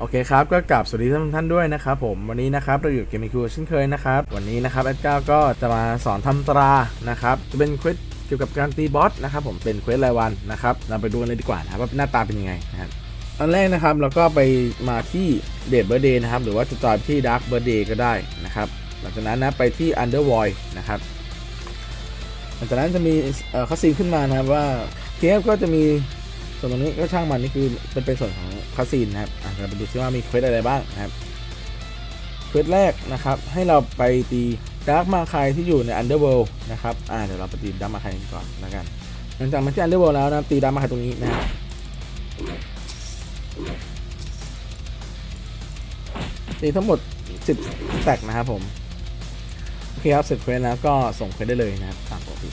โอเคครับก็กลับสวัสดีท่านท่านด้วยนะครับผมวันนี้นะครับเราอยู่เกมมิคูเช่นเคยนะครับวันนี้นะครับแอดก้าก็จะมาสอนทำตรานะครับจะเป็นเควสเกี่ยวกับการตีบอสนะครับผมเป็นเควสรายวันนะครับเราไปดูกันเลยดีกว่านะครับว่าหน้าตาเป็นยังไงนะครับอันแรกนะครับเราก็ไปมาที่เดทเบอร์เดย์นะครับหรือว่าจะจอยที่ดาร์ b เบอร์เดย์ก็ได้นะครับหลังจากนั้นนะไปที่ Undervoid นะครับหลังจากนั้นจะมีเอ่อคัสซีนขึ้นมานะครับว่าเคฟก็จะมี ส่วนตรงนี้ก็ช่างมันนี่คือเป็นเป็นส่วนของคาซีนนะครับอะเราไปดูซิว่ามีเควสอะไรบ้างนะครับเควสแรกนะครับ ให้เราไปตีดาร์กมาคายที่อยู่ในอันเดอร์เวิลด์นะครับอ่าเดี๋ยวเราไปตีดาร์กมาคายก่อนแล้วกัน หลังจากมาที่อันเดอร์เวิลด์แล้วนะตีดาร์กมาคายตรงนี้นะครับตีทั้งหมด 10แตกนะครับผม โอเคครับเสร็จเควสแล้วก็ส่งเควสได้เลยนะครับตามปกติ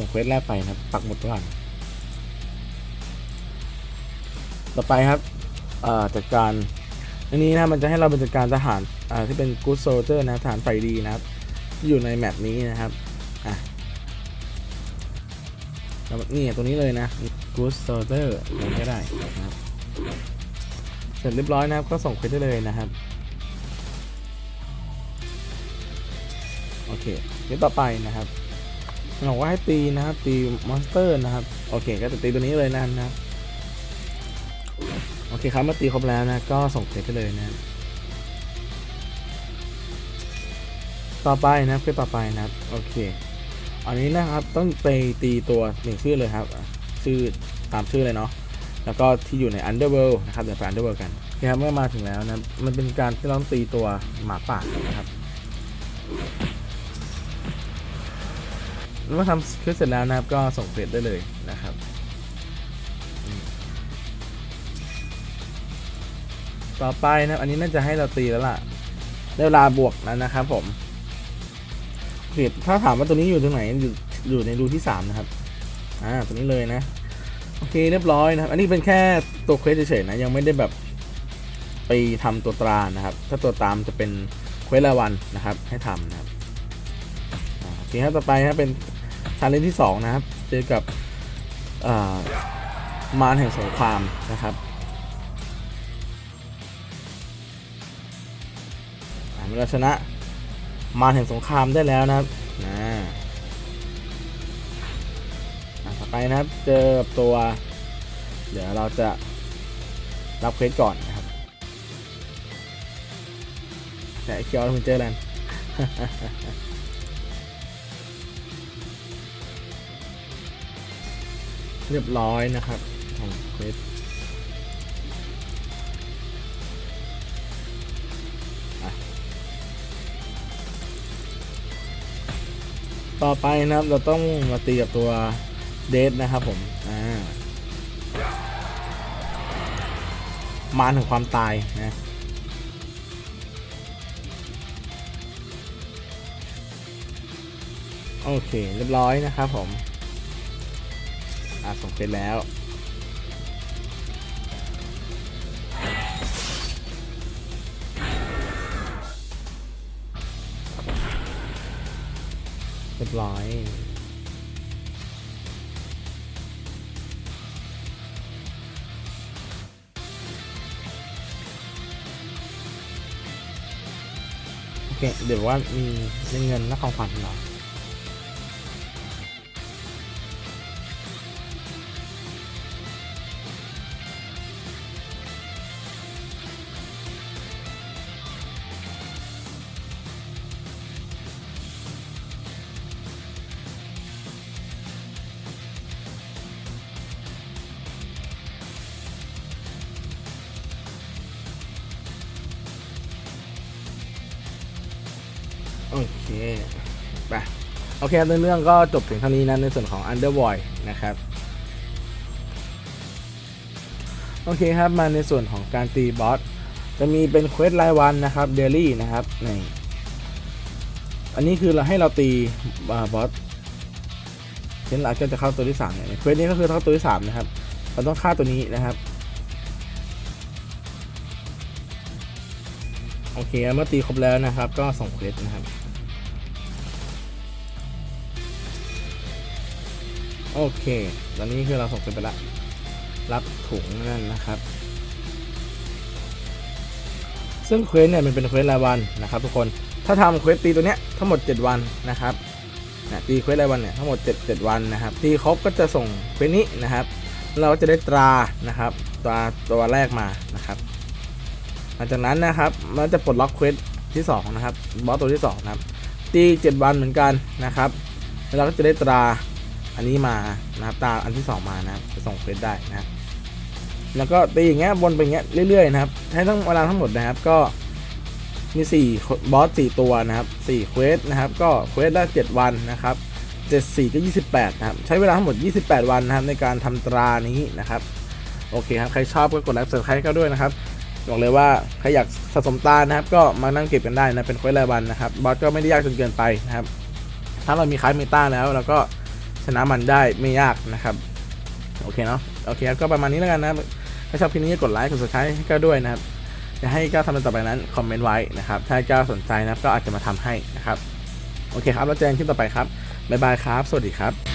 ส่งเควสแรกไปนะครับ ปักหมุดไว้ก่อนต่อไปครับจัดการอันนี้นะมันจะให้เราเป็นจัดการทหารที่เป็น Good Soldier นะทหารไฟดีนะครับที่อยู่ในแมปนี้นะครับอะแล้วนี่ตัวนี้เลยนะ Good Soldier อะไรก็ได้นะครับเสร็จเรียบร้อยนะครับ ก็ส่งเควสได้เลยนะครับโอเคเดี๋ยวต่อไปนะครับ บอกว่าให้ตีนะครับ ตีมอนสเตอร์นะครับ โอเค ก็จะตีตัวนี้เลยนะนะครับโอเคครับเมื่อตีครบแล้วนะ ก็ส่งเควสไปเลยนะ ต่อไปนะครับคือต่อไปนะโอเค อันนี้นะครับต้องไปตีตัวหนึ่งชื่อเลยครับ ชื่อตามชื่อเลยเนาะแล้วก็ที่อยู่ใน Underworld นะครับเดี๋ยวไป Underworld กันโอเคครับเมื่อมาถึงแล้วนะ มันเป็นการที่เราต้องตีตัวหมาป่านะครับ เมื่อทำคลิปเสร็จแล้วนะครับ ก็ส่งเฟซได้เลยนะครับต่อไปนะอันนี้น่าจะให้เราตีแล้วล่ะ ได้เวลาบวกแล้วนะครับผมเีถ้าถามว่าตัวนี้อยู่ตรงไหนอยู่อยู่ในรูที่สามนะครับ อ่าตัวนี้เลยนะ โอเคเรียบร้อยนะครับ อันนี้เป็นแค่ตัวเควสเฉยๆนะ ยังไม่ได้แบบไปทำตัวตรานะครับ ถ้าตัวตามจะเป็นเควสละวันนะครับ ให้ทำนะครับโอเคครับต่อไปครับเป็น ชาเลนจ์ที่ 2 นะครับ เจอกับมารแห่งสงครามนะครับอ่าเมื่อชนะมารแห่งสงครามได้แล้วนะครับนะอ่าต่อไปนะครับ เจอกับตัว เดี๋ยวเราจะรับเควสก่อนนะครับ แต่ไอ้เคียวมันเจอแล้ว เรียบร้อยนะครับของเควสต่อไปนะครับเราต้องมาตีกับตัวเดทนะครับผม อ่ามารถึงความตายนะโอเค เรียบร้อยนะครับผม อะส่งเสร็จแล้วเรียบร้อยโอเคเดี๋ยวว่ามีเงินและของขวัญเหรอ โอเคไปโอเคเรื่องก็จบถึงเท่านี้นะในส่วนของ Undervoid นะครับโอเคครับมาในส่วนของการตีบอสจะมีเป็นเควสรายวันนะครับเดลี่นะครับนี่อันนี้คือเราให้เราตีบอสเช่นเราก็จะเข้าตัวที่สามเนี่ยเควสนี้ก็คือเข้าตัวที่สามนะครับเราต้องฆ่าตัวนี้นะครับโอเคเมื่อตีครบแล้วนะครับ ก็ส่งเควสนะครับ โอเค ตอนนี้คือเราส่งกันไปละ รับถุงนั่นนะครับ ซึ่งเควสเนี่ยมันเป็นเควสรายวันนะครับทุกคน ถ้าทำเควสตีตัวเนี้ยทั้งหมด 7 วันนะครับนะตีเควสรายวันเนี่ยทั้งหมด 7 7 วันนะครับ ตีครบก็จะส่งเควสนี้นะครับ เราจะได้ตรานะครับตราตัวแรกมานะครับ หลังจากนั้นนะครับมันจะปลดล็อกเควสที่สองนะครับบอสตัวที่สองนะครับตี 7 วันเหมือนกันนะครับ แล้วเราก็จะได้ตรา อันนี้มานะครับตาอันที่สองมานะครับจะส่งเควสได้นะครับแล้วก็ตีอย่างเงี้ยวนไปอย่างเงี้ยเรื่อยๆนะครับให้ทั้งเวลาทั้งหมดนะครับก็มี4บอส4ตัวนะครับ4เควสนะครับก็เควสได้7วันนะครับ74ก็28นะครับใช้เวลาทั้งหมด 28 วันนะครับในการทำตรานี้นะครับโอเคครับใครชอบก็กดไลค์กด subscribe ก็ด้วยนะครับบอกเลยว่าใครอยากสะสมตานะครับ ก็มานั่งเก็บกันได้นะเป็นเควสรายวันนะครับบอสก็ไม่ได้ยากจนเกินไปนะครับถ้าเรามีคลาสเมตาแล้วเราก็ ชนะมันได้ไม่ยากนะครับ โอเคเนาะโอเคครับก็ประมาณนี้แล้วกันนะถ้าชอบคลิปนี้กดไลค์กด subscribe ให้ก้าวด้วยนะครับจะให้ก้าวทำอะไรต่อไปนั้นคอมเมนต์ไว้นะครับ ถ้าก้าวสนใจนะก็อาจจะมาทำให้นะครับ โอเคครับ แล้วเจอกันคลิปต่อไปครับบ๊ายบายครับ สวัสดีครับ